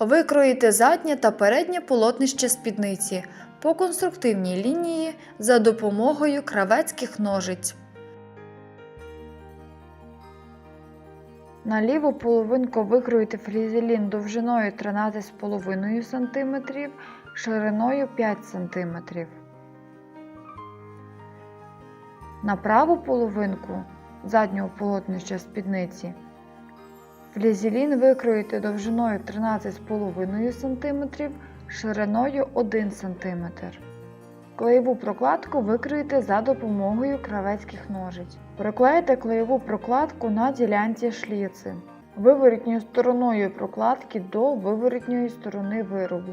Викроїти заднє та переднє полотнище спідниці по конструктивній лінії за допомогою кравецьких ножиць. На ліву половинку викроїти флізелін довжиною 13,5 см, шириною 5 см. На праву половинку заднього полотнища спідниці флізелін викроїти довжиною 13,5 см, шириною 1 см. Клеєву прокладку викроїти за допомогою кравецьких ножиць. Приклеїте клеєву прокладку на ділянці шліци виворітньою стороною прокладки до виворітньої сторони виробу,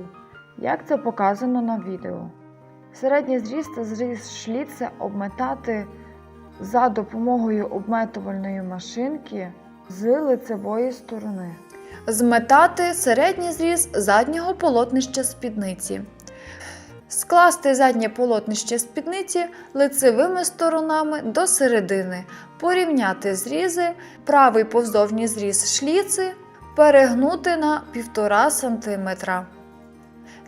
як це показано на відео. Середній зріз та зріз шліци обметати за допомогою обметувальної машинки з лицевої сторони. Зметати середній зріз заднього полотнища спідниці. Скласти заднє полотнище спідниці лицевими сторонами до середини, порівняти зрізи, правий повздовжній зріз шліци, перегнути на 1,5 см.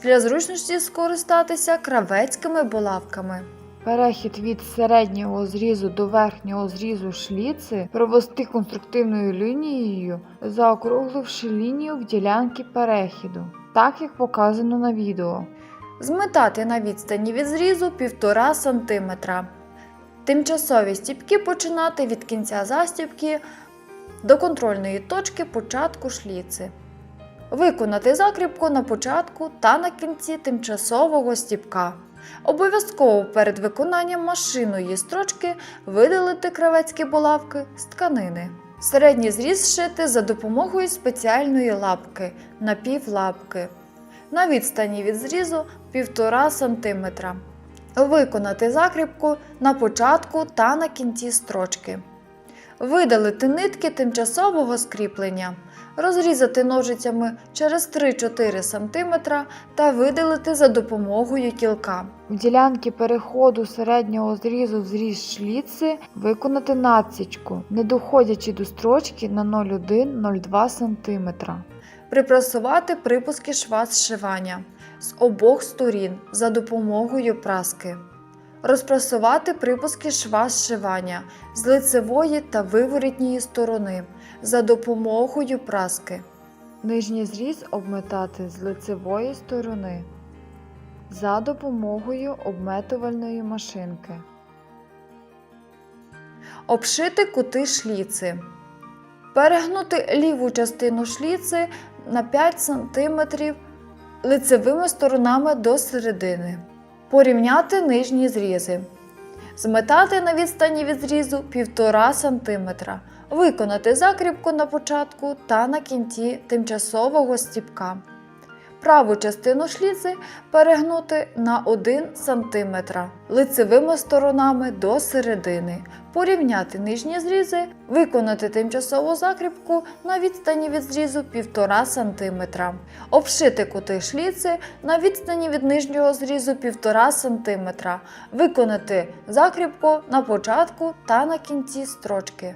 Для зручності скористатися кравецькими булавками. Перехід від середнього зрізу до верхнього зрізу шліци провести конструктивною лінією, заокругливши лінію в ділянки перехіду, так як показано на відео. Зметати на відстані від зрізу 1,5 см. Тимчасові стіпки починати від кінця застібки до контрольної точки початку шліци. Виконати закріпку на початку та на кінці тимчасового стіпка. Обов'язково перед виконанням машинної строчки видалити кравецькі булавки з тканини. Середній зріз шити за допомогою спеціальної лапки напівлапки на відстані від зрізу 1,5 см. Виконати закріпку на початку та на кінці строчки. Видалити нитки тимчасового скріплення, розрізати ножицями через 3-4 см та видалити за допомогою кілка. В ділянки переходу середнього зрізу в зріз шліци виконати надсічку, не доходячи до строчки на 0,1-0,2 см. Припрасувати припуски шва зшивання з обох сторін за допомогою праски. Розпрасувати припуски шва зшивання з лицевої та виворітньої сторони за допомогою праски. Нижній зріз обметати з лицевої сторони за допомогою обметувальної машинки. Обшити кути шліци. Перегнути ліву частину шліци на 5 см лицевими сторонами до середини. Порівняти нижні зрізи. Зметати на відстані від зрізу 1,5 см. Виконати закріпку на початку та на кінці тимчасового стіпка. Праву частину шліци перегнути на 1 см лицевими сторонами до середини. Порівняти нижні зрізи, виконати тимчасову закріпку на відстані від зрізу 1,5 см. Обшити кути шліци на відстані від нижнього зрізу 1,5 см. Виконати закріпку на початку та на кінці строчки.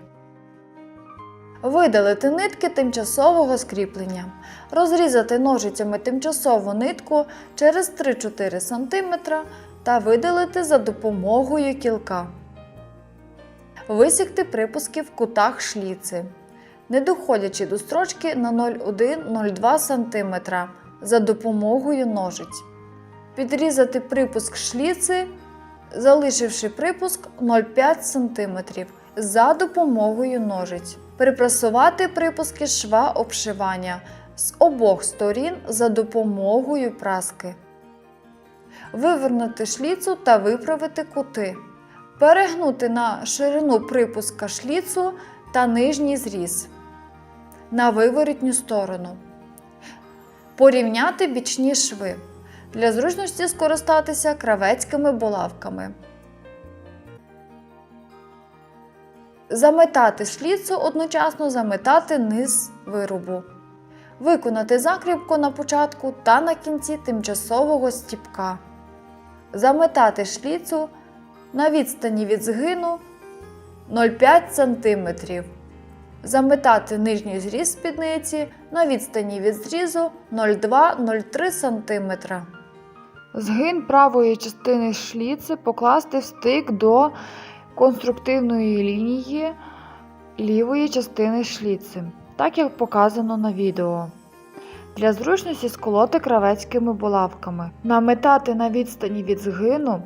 Видалити нитки тимчасового скріплення. Розрізати ножицями тимчасову нитку через 3-4 см та видалити за допомогою кілка. Висікти припуски в кутах шліци, не доходячи до строчки на 0,1-0,2 см за допомогою ножиць. Підрізати припуск шліци, залишивши припуск 0,5 см за допомогою ножиць. Припрасувати припуски шва обшивання з обох сторін за допомогою праски. Вивернути шліцу та виправити кути. Перегнути на ширину припуска шліцу та нижній зріз на виворітню сторону. Порівняти бічні шви. Для зручності скористатися кравецькими булавками. Заметати шліцу одночасно заметати низ виробу. Виконати закріпку на початку та на кінці тимчасового стіпка. Заметати шліцу на відстані від згину 0,5 см. Заметати нижній зріз спідниці на відстані від зрізу 0,2-0,3 см. Згин правої частини шліци покласти в стик до конструктивної лінії лівої частини шліци, так як показано на відео. Для зручності сколоти кравецькими булавками. Наметати на відстані від згину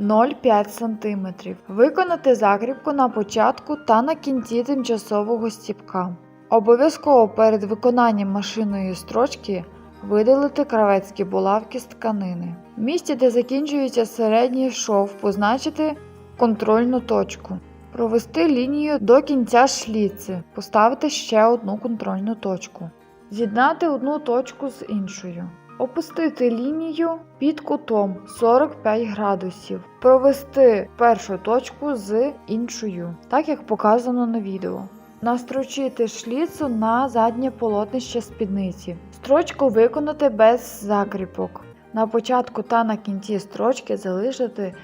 0,5 см. Виконати закріпку на початку та на кінці тимчасового стіпка. Обов'язково перед виконанням машинної строчки видалити кравецькі булавки з тканини. В місці, де закінчується середній шов, позначити контрольну точку. Провести лінію до кінця шліци, поставити ще одну контрольну точку. З'єднати одну точку з іншою. Опустити лінію під кутом 45 градусів. Провести першу точку з іншою, так як показано на відео. Настрочити шліцу на заднє полотнище спідниці. Строчку виконати без закріпок. На початку та на кінці строчки залишити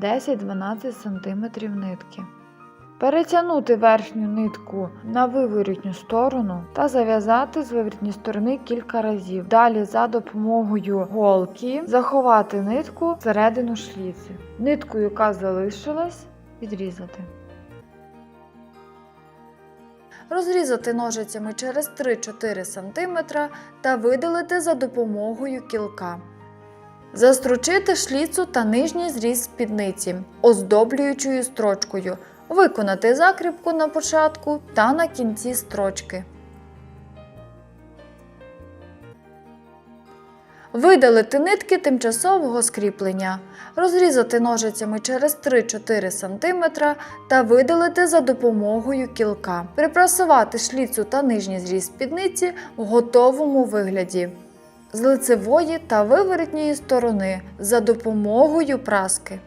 10-12 см нитки. Перетягнути верхню нитку на виворітню сторону та зав'язати з виворітньої сторони кілька разів. Далі за допомогою голки заховати нитку всередину шліці. Нитку, яка залишилась, відрізати. Розрізати ножицями через 3-4 см та видалити за допомогою кілка. Застрочити шліцу та нижній зріз спідниці, оздоблюючою строчкою. Виконати закріпку на початку та на кінці строчки. Видалити нитки тимчасового скріплення. Розрізати ножицями через 3-4 см та видалити за допомогою кілка. Припрасувати шліцу та нижній зріз спідниці в готовому вигляді. З лицевої та виворотньої сторони за допомогою праски.